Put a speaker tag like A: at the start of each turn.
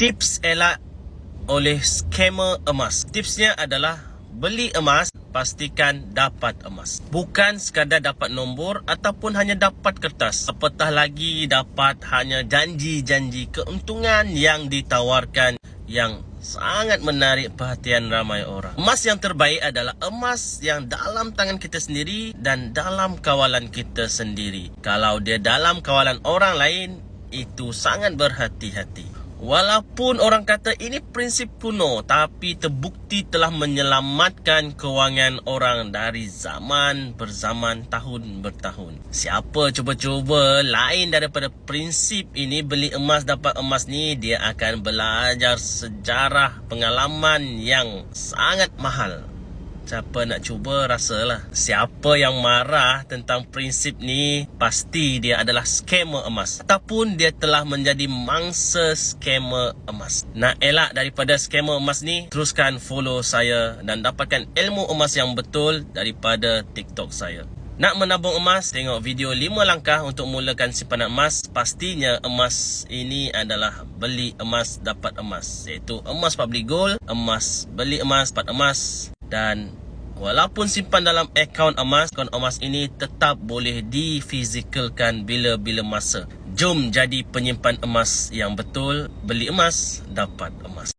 A: Tips elak oleh skamer emas. Tipsnya adalah beli emas pastikan dapat emas. Bukan sekadar dapat nombor ataupun hanya dapat kertas. Apatah lagi dapat hanya janji-janji keuntungan yang ditawarkan yang sangat menarik perhatian ramai orang. Emas yang terbaik adalah emas yang dalam tangan kita sendiri dan dalam kawalan kita sendiri. Kalau dia dalam kawalan orang lain, itu sangat berhati-hati. Walaupun orang kata ini prinsip kuno tapi terbukti telah menyelamatkan kewangan orang dari zaman berzaman tahun bertahun. Siapa cuba-cuba lain daripada prinsip ini beli emas dapat emas ni dia akan belajar sejarah pengalaman yang sangat mahal Siapa nak cuba rasalah. Siapa yang marah tentang prinsip ni Pasti dia adalah skamer emas. Ataupun dia telah menjadi mangsa skamer emas. Nak elak daripada skamer emas ni Teruskan follow saya Dan dapatkan ilmu emas yang betul Daripada TikTok saya. Nak menabung emas, tengok video 5 langkah untuk mulakan simpanan emas. Pastinya emas ini adalah beli emas dapat emas. Iaitu emas public gold, emas beli emas dapat emas dan walaupun simpan dalam akaun emas, akaun emas ini tetap boleh difizikalkan bila-bila masa. Jom jadi penyimpan emas yang betul, beli emas dapat emas.